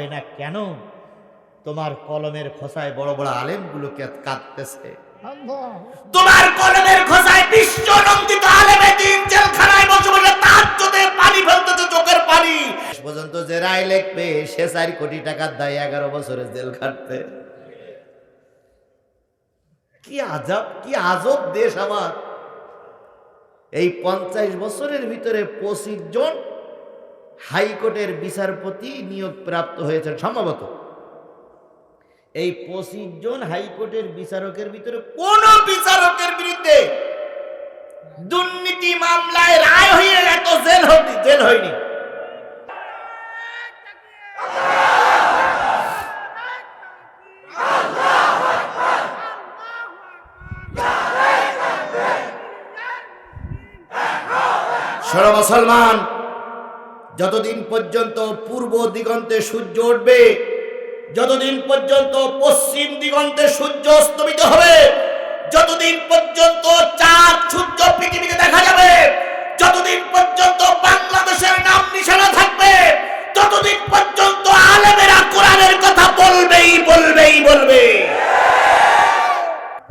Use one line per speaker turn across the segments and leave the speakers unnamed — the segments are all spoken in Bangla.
হবে না কেন? তোমার কলমের খোসায় বড় বড় আলেমগুলোকে কাঁদতেছে। তোমার কলমের খোসায় বিশ্ব নন্দিত আলেমে দিন জেলখানায় বসে বসে তার চোখে পানি ফেলতেছে, চোখের পানি। পর্যন্ত যে রায় লিখবে, সে চার কোটি টাকার দায় এগারো বছরের জেল খাটতে। কি আজব কি আজব দেশ আমার। এই পঞ্চাশ বছরের ভিতরে পঁচিশ জন হাইকোর্টের বিচারপতি নিয়োগ প্রাপ্ত হয়েছেন সম্ভবত। এই পঁচিশ জন হাইকোর্টের বিচারকের ভিতরে কোন বিচারকের বিরুদ্ধে দুর্নীতি মামলায় রায় হয়ে এত জেল হয়নি জেল হয়নি। সর মুসলমান যতদিন পর্যন্ত পূর্ব দিগন্তে সূর্য উঠবে, যতদিন পর্যন্ত পশ্চিম দিগন্তে সূর্য অস্তমিত হবে, যতদিন পর্যন্ত চাঁদ, সূর্য পৃথিবীতে দেখা যাবে, যতদিন পর্যন্ত বাংলাদেশের নাম নিশানা থাকবে, ততদিন পর্যন্ত আলেমেরা কোরআনের কথা বলবেই বলবেই, বলবে।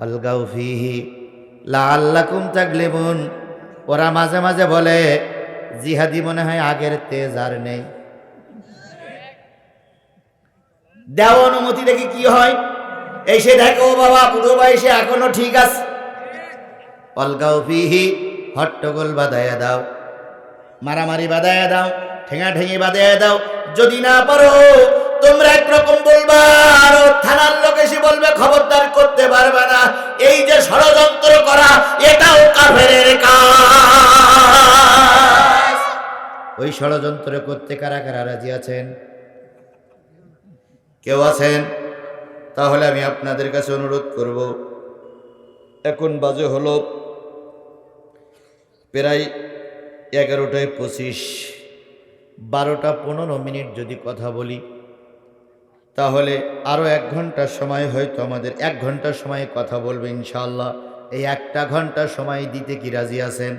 অলগাউ ফিহি লাআল্লাকুম তাগলিবুন ওরা মাঝে মাঝে বলে জিহাদি মনে হয় আগের তেজ আর নেই। দেও অনুমতি দেখি কি হয়। এসে দেখো বাবা, বুড়ো বয়সে এখনও ঠিক আছে। অলগাও পিহি হট্টগোল বাদায়া দাও। মারামারি বাদায়া দাও ঠেঙা ঠেঙি বাদায়া দাও। যদি না পারো, তোমরা একরকম বলবা, আর থানার লোক এসে বলবে, খবরদার করতে পারবে না। এই যে ষড়যন্ত্র করা, এটাও কাফের কাজ। ওই ষড়যন্ত্র করতে কারা কারা রাজি আছেন? কেউ আছেন? তাহলে আমি আপনাদের কাছে অনুরোধ করব। এখন বাজে হলো প্রায় এগারোটায় পঁচিশ। বারোটা পনেরো মিনিট যদি কথা বলি, তাহলে আরও এক ঘণ্টার সময় হয়তো আমাদের এক ঘণ্টার সময় কথা বলবে ইনশাল্লাহ এই একটা ঘণ্টা সময় দিতে কি রাজি আছেন?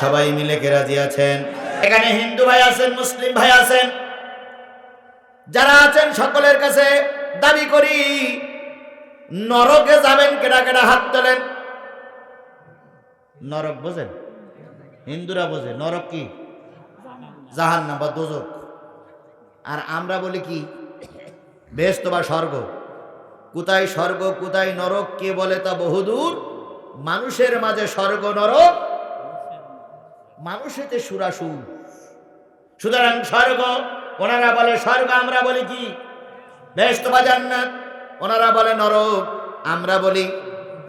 সবাই মিলে কে রাজি আছেন? এখানে হিন্দু ভাই আছেন, মুসলিম ভাই আছেন। যারা আছেন সকলের কাছে দাবি করি, নরকে যাবেন, কেডা কেডা হাত তোলেন। নরক বোঝেন? হিন্দুরা বোঝে, নরক কি? জাহান্নাম বা দোজক। আর আমরা বলি কি বেস্ত বা স্বর্গ। কোথায় স্বর্গ, কোথায় নরক, কে বলে তা বহুদূর। মানুষের মাঝে স্বর্গ, নরক। মানুষেতে সুরাসুর। সুতরাং স্বর্গ, ওনারা বলে, স্বর্গ আমরা বলি কি? বেস্ত বা জান্নাত। ওনারা বলে, নরক। আমরা বলি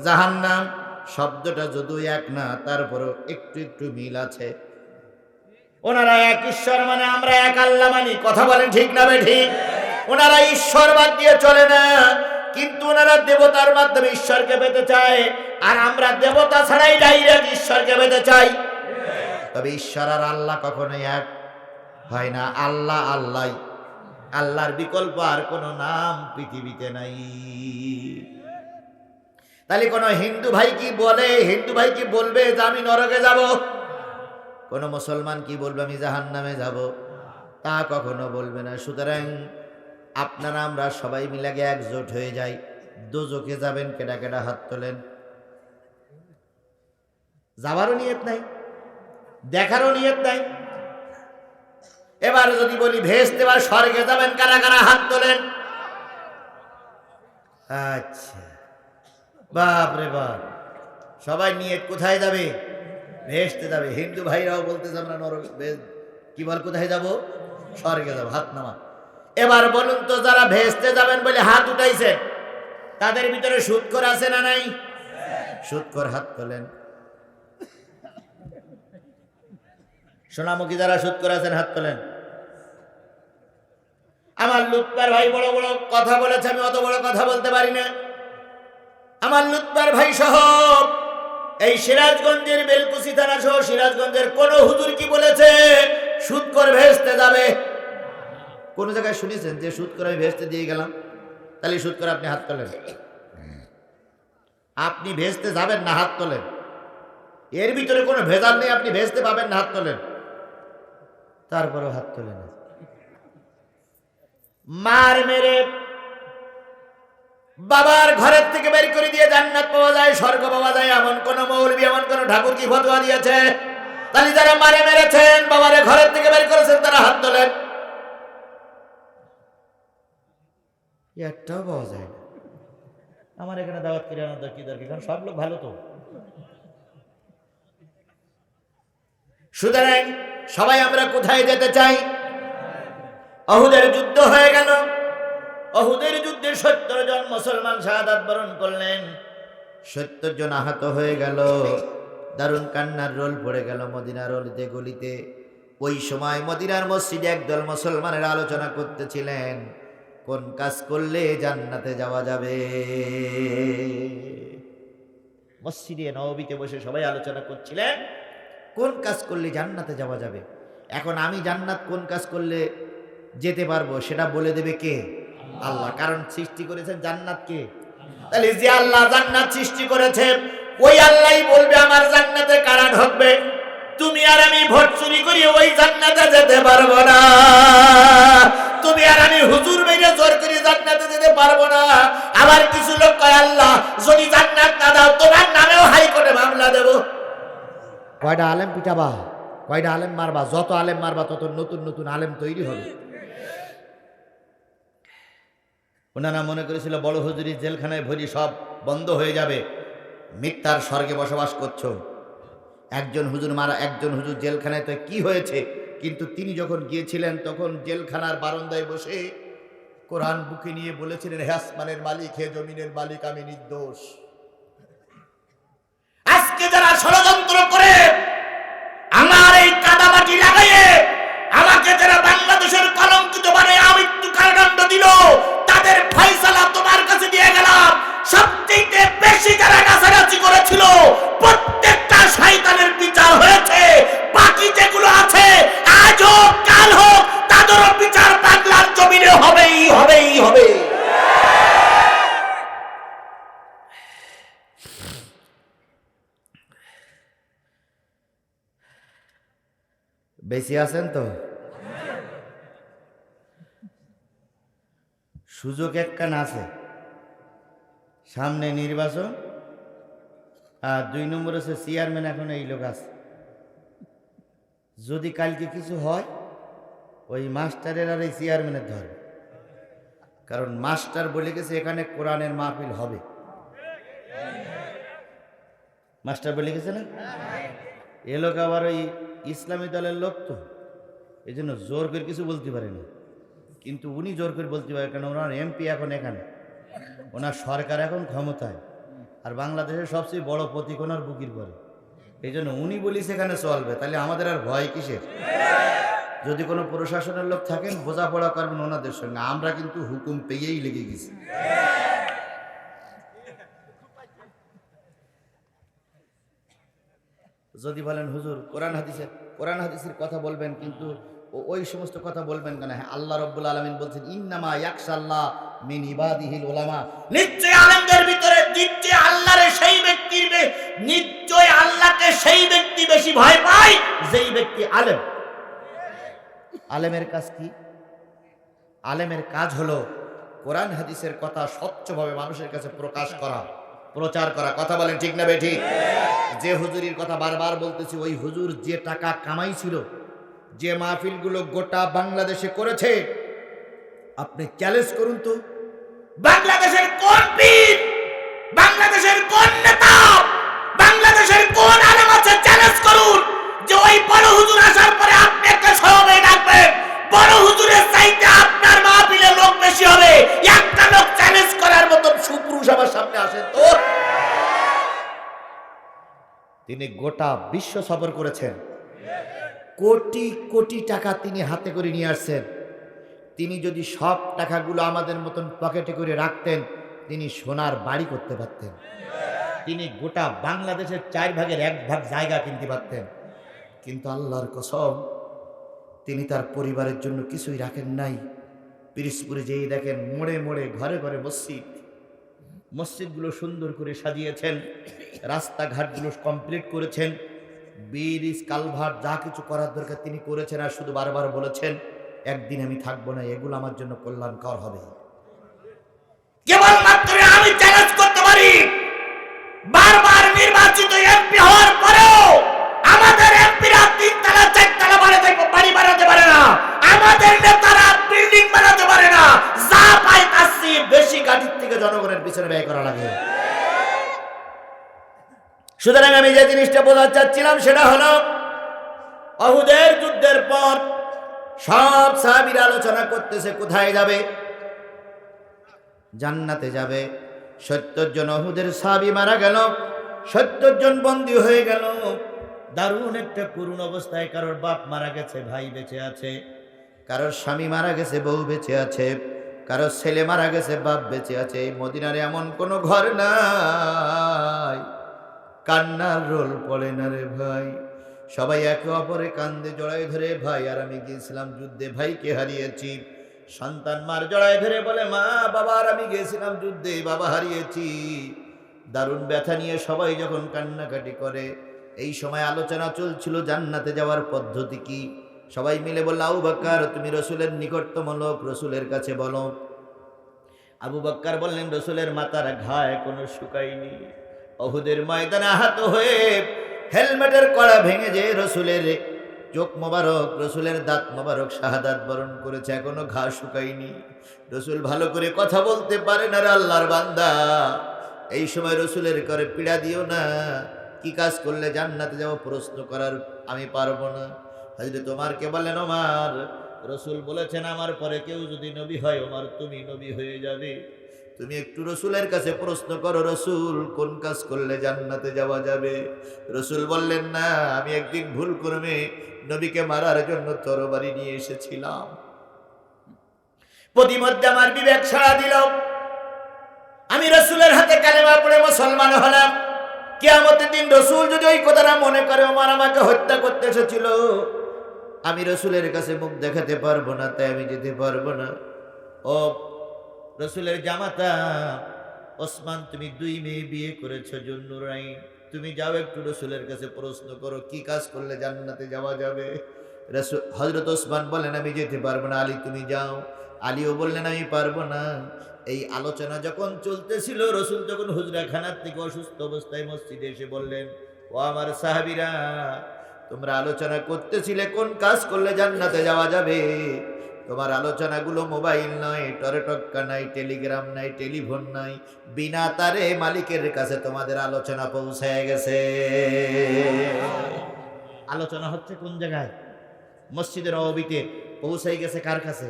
জাহান্নাম। শব্দটা যদিও এক না তারপরও একটু একটু মিল আছে। ওনারা এক ঈশ্বর মানে আমরা এক আল্লাহ মানি। কথা বলেন ঠিক না বে ঠিক ওনারা ঈশ্বর বাদ দিয়ে চলে না, কিন্তু ওনারা দেবতার মাধ্যমে ঈশ্বরকে পেতে চায়। আর আমরা দেবতা ছাড়াই ডাইরেক্ট ঈশ্বরকে পেতে চাই। তবে ঈশ্বর আর আল্লাহ কখনোই এক হয় না? আল্লাহ আল্লাহ। আল্লাহর বিকল্প আর কোনো নাম পৃথিবীতে নাই। তাহলে কোনো হিন্দু ভাই কি বলে? হিন্দু ভাই কি বলবে যে আমি নরকে যাব? কোন মুসলমান কি বলবে, আমি জাহান নামে যাব? তা কখনো বলবে না। সুতরাং আপনারা, আমরা সবাই মিলে আগে একজোট হয়ে যাই। দোজকে যাবেন, কেডা কেডা হাত তোলেন। যাবারও নিয়ত নাই, দেখারও নিয়ত নাই। এবার যদি বলি ভেস্তে বা স্বর্গে যাবেন, কারা কারা হাত তোলেন? আচ্ছা। বাপ রে বাপ। সবাই নিয়ে কোথায় যাবে? ভেস্তে যাবে। হিন্দু ভাইরাও বলতেছে আমরা নরক ভে- কি বল, কোথায় যাব? স্বর্গে যাব, হাত নামা। এবার বলুন তো, যারা ভেস্তে যাবেন বলে হাত উঠাইছেন, তাদের ভিতরে সুদ করে আছে না নাই? সুদ কর হাত তোলেন। সোনামুখী যারা সুদ করে আছেন, হাত তোলেন। আমার লুৎপার ভাই বড় বড় কথা বলেছে, আমি অত বড় কথা বলতে পারি না। আমার লুৎপার ভাই সহ এই সিরাজগঞ্জের বেলকুচি থানা সহ সিরাজগঞ্জের কোন হুজুর কি বলেছে, সুদ করে ভেস্তে যাবে? কোন জায়গায় শুনেছেন যে সুদ করে আমি ভেস্তে দিয়ে গেলাম? তাহলে সুদ করে আপনি হাত তোলেন। আপনি ভেস্তে যাবেন না, হাত তোলেন। এর ভিতরে কোনো ভেজাল নেই, আপনি ভেস্তে পাবেন না, হাত তোলেন। তারপরেও হাত তোলেন মার মেরে বাবার ঘরের থেকে বের করে দিয়ে জান্নাত পাওয়া যায়, স্বর্গ পাওয়া যায়, এমন কোন মৌলবি, এমন কোন ঠাকুর কি ফতোয়া দিয়েছে? তাহলে যারা মারে মেরেছেন, বাবারে ঘরের থেকে বের করেছেন, তারা হাত তোলেন। একটাও পাওয়া যায় না। আমার এখানে দাওয়াত করে আনার দরকার? কারণ সব লোক ভালো তো। সুতরাং সবাই আমরা কোথায় যেতে চাই? অহুদের যুদ্ধ হয়ে গেল। অহুদের যুদ্ধে সত্তর জন মুসলমান শাহাদাত বরণ করলেন। সত্তর জন আহত হয়ে গেল। দারুণ কান্নার রোল পড়ে গেল মদিনার অলিতে গলিতে। ওই সময় মদিনার মসজিদে একদল মুসলমানের আলোচনা করতেছিলেন। কোন কাজ করলে জান্নাতে যাওয়া যাবে? মসজিদে নববীতে বসে সবাই আলোচনা করছিলেন। কোন কাজ করলে জান্নাতে যাওয়া যাবে? এখন আমি জান্নাত কোন কাজ করলে যেতে পারব সেটা বলে দেবে কে? আল্লাহ। কারণ সৃষ্টি করেছেন জান্নাত কে? তাহলে যে আল্লাহ জান্নাত সৃষ্টি করেছে, ওই আল্লাহই বলবে আমার জান্নাতে কারা ঢুকবে? তুমি আর আমি ভোট চুরি করি, ওই জান্নাতে যেতে পারব না। তুমি আর আমি হুজুর মেরে জোর করি জান্নাতে যেতে পারব না। আবার কিছু লোক কয়, আল্লাহ, যদি জান্নাত না দাও, তোমার কয়টা আলেম পিটাবা? কয়টা আলেম মারবা? যত আলেম মারবা, তত নতুন নতুন আলেম তৈরি হবে। ওনারা মনে করেছিল, বড় হুজুরি জেলখানায় ভরি সব বন্ধ হয়ে যাবে। মিথ্যার স্বর্গে বসবাস করছ। একজন হুজুর মারা, একজন হুজুর জেলখানায়, তো কি হয়েছে? কিন্তু তিনি যখন গিয়েছিলেন, তখন জেলখানার বারান্দায় বসে কোরআন বুকে নিয়ে বলেছিলেন, হে আসমানের মালিক, হে জমিনের মালিক, আমি নির্দোষ। ষড়যন্ত্র করে আমার এই কাদামাটি লাগাইয়ে আমাকে যারা বাংলাদেশের কলঙ্কিত মানে আমৃত্যু কারাদণ্ড দিল, তাদের ফয়সালা আছেন তো? সুযোগ একখান আছে। সামনে নির্বাচন, আর দুই নম্বর হচ্ছে চেয়ারম্যান এখন এই লোক আছে। যদি কালকে কিছু হয়, ওই মাস্টারের আর এই চেয়ারম্যানের ধরে কারণ মাস্টার বলে গেছে, এখানে কোরআনের মাহফিল হবে। মাস্টার বলে গেছে না? এ লোক আবার ওই ইসলামী দলের লোক তো। এই জন্য জোর করে কিছু বলতে পারে না কিন্তু উনি জোর করে বলতে পারে কেন ওনার এমপি এখন এখানে। ওনার সরকার এখন ক্ষমতায়। আর বাংলাদেশের সবচেয়ে বড় প্রতীক ওনার বুকির পরে। এই জন্য উনি বলি সেখানে চলবে, তাহলে আমাদের আর ভয় কিসের? যদি কোনো প্রশাসনের লোক থাকেন, বোঝাপড়া করবেন ওনাদের সঙ্গে। আমরা কিন্তু হুকুম পেয়েই লেগে গেছি। যদি বলেন, হুজুর, কোরআন হাদিসের কোরআন হাদিসের কথা বলবেন, কিন্তু ওই সমস্ত কথা বলবেন কেন? হ্যাঁ আল্লাহ রব্বুল আলমিন বলছেন, ইন্নামা ইয়াকশাল্লাহ মিন ইবাদিহিল ওলামা নিশ্চয় আলেমদের ভিতরে নিশ্চয় আল্লাহর সেই ব্যক্তির নিশ্চয় আল্লাহকে সেই ব্যক্তি বেশি ভয় পায়, যেই ব্যক্তি আলেম। আলেমের কাজ কি? আলেমের কাজ হলো কোরআন হাদিসের কথা স্বচ্ছভাবে মানুষের কাছে প্রকাশ করা, প্রচার করা। কথা বলেন ঠিক না বে, ঠিক? যে হুজুরির কথা বারবার বলতেছি, ওই হুজুর যে টাকা কামাইছিল, যে মাহফিলগুলো গোটা বাংলাদেশে করেছে, আপনি চ্যালেঞ্জ করুন তো। বাংলাদেশের কোন পীর, বাংলাদেশের কোন নেতা, বাংলাদেশের কোন আলেম আছে চ্যালেঞ্জ করুন যে ওই বড় হুজুর আসার পরে তিনি গোটা বিশ্ব সফর করেছেন। কোটি কোটি টাকা তিনি হাতে করে নিয়ে আসছেন। তিনি যদি সব টাকাগুলো আমাদের মতন পকেটে করে রাখতেন, তিনি সোনার বাড়ি করতে পারতেন। তিনি গোটা বাংলাদেশের চার ভাগের এক ভাগ জায়গা কিনতে পারতেন। কিন্তু আল্লাহর কসম, তিনি তার পরিবারের জন্য কিছুই রাখেন নাই। পিরিসপুরে যেই দেখেন মোড়ে মোড়ে, ঘরে ঘরে মসজিদ। মসজিদগুলো সুন্দর করে সাজিয়েছেন। রাস্তাঘাটগুলো কমপ্লিট করেছেন। ব্রিজ কালভার্ট যা কিছু করার দরকার তিনি করেছেন আর শুধু বারবার বলেছেন, একদিন আমি থাকব না, এগুলো আমার জন্য কল্যাণকর হবে। কেবলমাত্র আমি চ্যালেঞ্জ করতে পারি। বারবার নির্বাচিত এমপি হওয়ার পরেও আমাদের এমপিরা তিনতলা, চারতলা বাড়াতে বাড়ি বানাতে পারে না। আমাদের নেতারা বিল্ডিং বানাতে পারে না। যা পায় তার বেশি গাড়ির থেকে জনগণের পিছনে ব্যয় সুতরাং আমি যে জিনিসটা বোঝাতে চাচ্ছিলাম সেটা হলো, অহুদের যুদ্ধের পর সব সাহাবীরা আলোচনা করতেছে কোথায় যাবে? জান্নাতে যাবে। সত্তর জন অহুদের সাহাবি মারা গেল, সত্তর জন বন্দী হয়ে গেল। দারুণ একটা করুণ অবস্থায় কারোর বাপ মারা গেছে, ভাই বেঁচে আছে। কারোর স্বামী মারা গেছে, বউ বেঁচে আছে। কারোর ছেলে মারা গেছে, বাপ বেঁচে আছে। মদিনার এমন কোনো ঘর নাই। কান্নার রোল পড়ে না রে ভাই। সবাই একে অপরে কান্দে জড়াই ধরে, ভাই, আর আমি গিয়েছিলাম যুদ্ধে, ভাইকে হারিয়েছি। সন্তান মার জড়াই ধরে বলে, মা, বাবা, আর আমি গিয়েছিলাম যুদ্ধে, বাবা হারিয়েছি। দারুণ ব্যথা নিয়ে সবাই যখন কান্নাকাটি করে, এই সময় আলোচনা চলছিল জান্নাতে যাওয়ার পদ্ধতি কি? সবাই মিলে বলল, আবু বাক্কার, তুমি রসুলের নিকটতম লোক, রসুলের কাছে বলো। আবু বাক্কার বললেন, রসুলের মাথার ঘায় কোনো শুকায়নি। অহুদের ময়দানে আহত হয়ে হেলমেটের কড়া ভেঙে যে রসুলের চোখ মোবারক, রসুলের দাঁত মোবারক শাহাদাত বরণ করেছে, এখনও ঘা শুকায়নি। রসুল ভালো করে কথা বলতে পারে না আল্লাহর বান্দা। এই সময় রসুলের করে পীড়া দিও না। কি কাজ করলে জান্নাতে যাব প্রশ্ন করার আমি পারব না। হাজরে তোমার কে বলেন, ওমার? রসুল বলেছেন, আমার পরে কেউ যদি নবী হয়, ওমার, তুমি নবী হয়ে যাবে। তুমি একটু রসুলের কাছে প্রশ্ন করো, রসুল, কোন কাজ করলে জান্নাতে যাওয়া যাবে? রসুল বললেন, না, আমি একদিন ভুল করবে নবীকে মারার জন্য তরবারি নিয়ে এসেছিলাম। প্রতিমধ্যে আমার বিবেক ছাড়া দিল। আমি রসুলের হাতে কালেমা পড়ে মুসলমান হলাম। কেয়ামতের দিন রসুল যদি ওই কথাটা মনে করে আমার আমাকে হত্যা করতে এসেছিল, আমি রসুলের কাছে মুখ দেখাতে পারব না, তাই আমি যেতে পারব না। ও রসুলের জামাতা, ওসমান, তুমি দুই মেয়ে বিয়ে করেছ জন্নুরাই তুমি যাও একটু রসুলের কাছে প্রশ্ন করো, কি কাজ করলে জান্নাতে যাওয়া যাবে? রসুল হজরত ওসমান বলেন, আমি যেতে পারব না, আলী, তুমি যাও। আলীও বললেন, আমি পারব না। এই আলোচনা যখন চলতেছিল, রসুল যখন হুজরাখানার থেকে অসুস্থ অবস্থায় মসজিদে এসে বললেন, ও আমার সাহাবিরা, তোমরা আলোচনা করতেছিলে, কোন কাজ করলে জান্নাতে যাওয়া যাবে? তোমার আলোচনাগুলো মোবাইল নয় টরেটক্কা নাই, টেলিগ্রাম নাই, টেলিফোন নাই, বিনা তারে মালিকের কাছে তোমাদের আলোচনা পৌঁছায় গেছে। আলোচনা হচ্ছে কোন জায়গায়? মসজিদের অবিতে পৌঁছাই গেছে কার কাছে?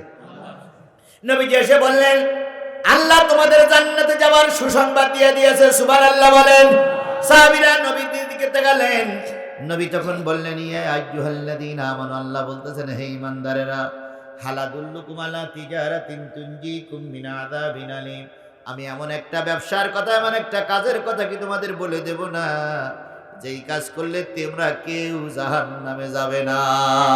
নবীজি এসে বললেন, আল্লাহ তোমাদের জান্নাতে যাওয়ার সুসংবাদ দিয়ে দিয়েছে সুবার আল্লাহ বলেন। সাহাবীরা নবীর দিকে তাকালেন। নবী তখন বললেন, ইয়া আইয়ুহাল্লাযীনা আমানু, আল্লাহ বলতেছেন, হে ঈমানদারেরা আদা আমি এমন একটা ব্যবসার কথা, এমন একটা কাজের কথা কি তোমাদের বলে দেব না? যেই কাজ করলে তোমরা কেউ জাহান নামে যাবে না।